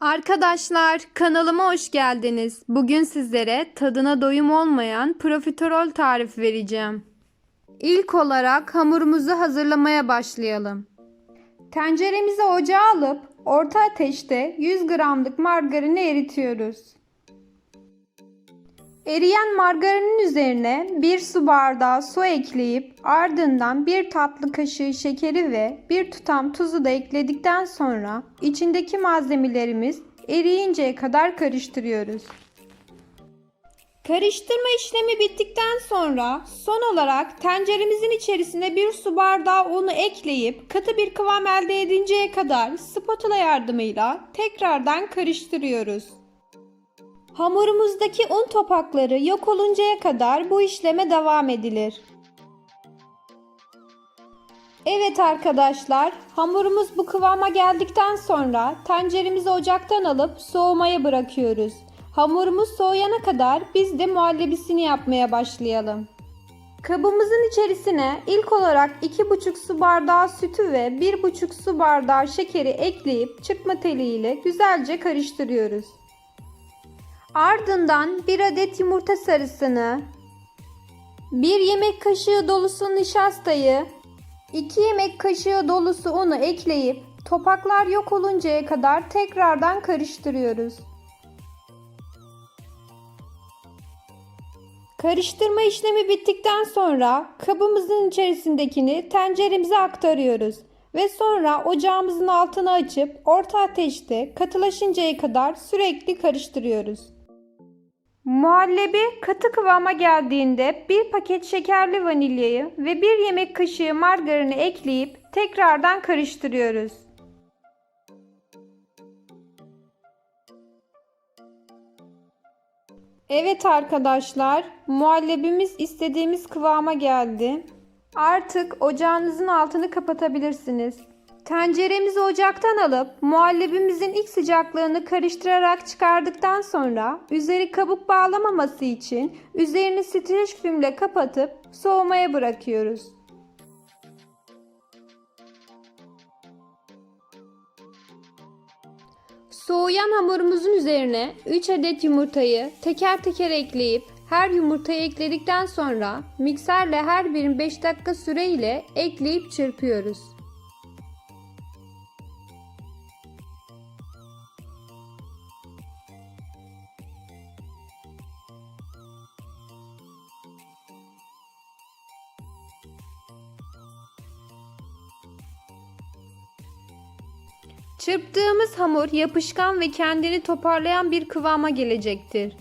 Arkadaşlar kanalıma hoş geldiniz. Bugün sizlere tadına doyum olmayan profiterol tarifi vereceğim. İlk olarak hamurumuzu hazırlamaya başlayalım. Tenceremizi ocağa alıp orta ateşte 100 gramlık margarini eritiyoruz. Eriyen margarinin üzerine 1 su bardağı su ekleyip ardından 1 tatlı kaşığı şekeri ve 1 tutam tuzu da ekledikten sonra içindeki malzemelerimiz eriyinceye kadar karıştırıyoruz. Karıştırma işlemi bittikten sonra son olarak tenceremizin içerisine 1 su bardağı unu ekleyip katı bir kıvam elde edinceye kadar spatula yardımıyla tekrardan karıştırıyoruz. Hamurumuzdaki un topakları yok oluncaya kadar bu işleme devam edilir. Evet arkadaşlar, hamurumuz bu kıvama geldikten sonra tenceremizi ocaktan alıp soğumaya bırakıyoruz. Hamurumuz soğuyana kadar biz de muhallebisini yapmaya başlayalım. Kabımızın içerisine ilk olarak 2,5 su bardağı sütü ve 1,5 su bardağı şekeri ekleyip çırpma teliyle güzelce karıştırıyoruz. Ardından 1 adet yumurta sarısını, 1 yemek kaşığı dolusu nişastayı, 2 yemek kaşığı dolusu unu ekleyip topaklar yok oluncaya kadar tekrardan karıştırıyoruz. Karıştırma işlemi bittikten sonra kabımızın içerisindekini tenceremize aktarıyoruz ve sonra ocağımızın altını açıp orta ateşte katılaşıncaya kadar sürekli karıştırıyoruz. Muhallebi katı kıvama geldiğinde bir paket şekerli vanilyayı ve bir yemek kaşığı margarini ekleyip tekrardan karıştırıyoruz. Evet arkadaşlar, muhallebimiz istediğimiz kıvama geldi. Artık ocağınızın altını kapatabilirsiniz. Tenceremizi ocaktan alıp muhallebimizin ilk sıcaklığını karıştırarak çıkardıktan sonra üzeri kabuk bağlamaması için üzerini streç filmle kapatıp soğumaya bırakıyoruz. Soğuyan hamurumuzun üzerine 3 adet yumurtayı teker teker ekleyip her yumurtayı ekledikten sonra mikserle her birini 5 dakika süreyle ekleyip çırpıyoruz. Çırptığımız hamur yapışkan ve kendini toparlayan bir kıvama gelecektir.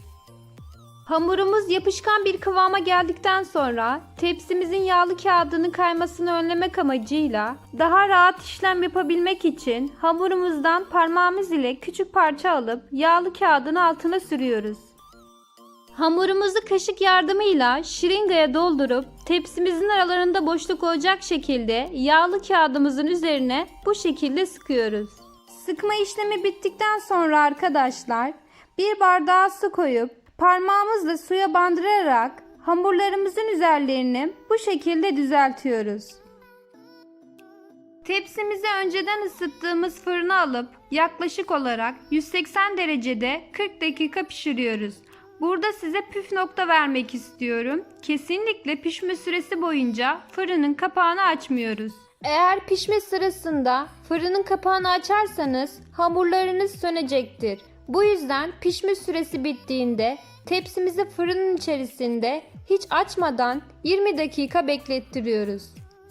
Hamurumuz yapışkan bir kıvama geldikten sonra tepsimizin yağlı kağıdının kaymasını önlemek amacıyla daha rahat işlem yapabilmek için hamurumuzdan parmağımız ile küçük parça alıp yağlı kağıdın altına sürüyoruz. Hamurumuzu kaşık yardımıyla şiringaya doldurup tepsimizin aralarında boşluk olacak şekilde yağlı kağıdımızın üzerine bu şekilde sıkıyoruz. Sıkma işlemi bittikten sonra arkadaşlar bir bardağa su koyup parmağımızla suya bandırarak hamurlarımızın üzerlerini bu şekilde düzeltiyoruz. Tepsimizi önceden ısıttığımız fırına alıp yaklaşık olarak 180 derecede 40 dakika pişiriyoruz. Burada size püf nokta vermek istiyorum. Kesinlikle pişme süresi boyunca fırının kapağını açmıyoruz. Eğer pişme sırasında fırının kapağını açarsanız hamurlarınız sönecektir. Bu yüzden pişme süresi bittiğinde tepsimizi fırının içerisinde hiç açmadan 20 dakika beklettiriyoruz.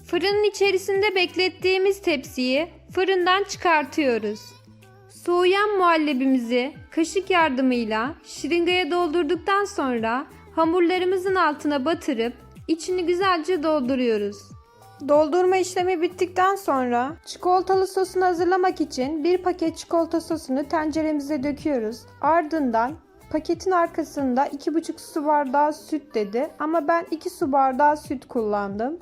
Fırının içerisinde beklettiğimiz tepsiyi fırından çıkartıyoruz. Soğuyan muhallebimizi kaşık yardımıyla şırıngaya doldurduktan sonra hamurlarımızın altına batırıp içini güzelce dolduruyoruz. Doldurma işlemi bittikten sonra çikolatalı sosunu hazırlamak için bir paket çikolata sosunu tenceremize döküyoruz. Ardından paketin arkasında 2,5 su bardağı süt dedi ama ben 2 su bardağı süt kullandım.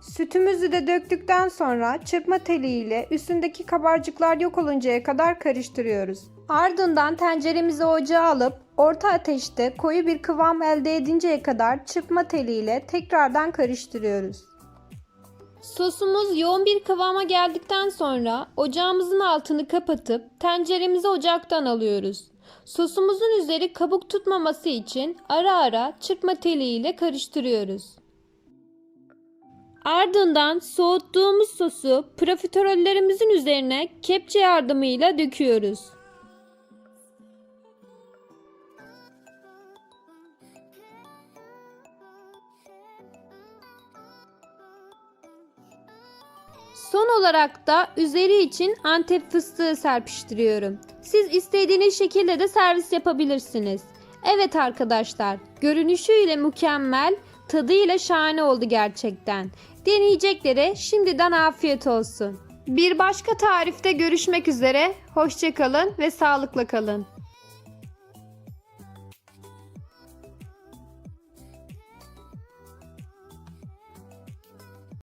Sütümüzü de döktükten sonra çırpma teliyle üstündeki kabarcıklar yok oluncaya kadar karıştırıyoruz. Ardından tenceremizi ocağa alıp orta ateşte koyu bir kıvam elde edinceye kadar çırpma teliyle tekrardan karıştırıyoruz. Sosumuz yoğun bir kıvama geldikten sonra ocağımızın altını kapatıp tenceremizi ocaktan alıyoruz. Sosumuzun üzeri kabuk tutmaması için ara ara çırpma teliyle karıştırıyoruz. Ardından soğuttuğumuz sosu profiterollerimizin üzerine kepçe yardımıyla döküyoruz. Son olarak da üzeri için antep fıstığı serpiştiriyorum. Siz istediğiniz şekilde de servis yapabilirsiniz. Evet arkadaşlar, görünüşüyle mükemmel, tadıyla şahane oldu gerçekten. Deneyeceklere şimdiden afiyet olsun. Bir başka tarifte görüşmek üzere. Hoşçakalın ve sağlıkla kalın.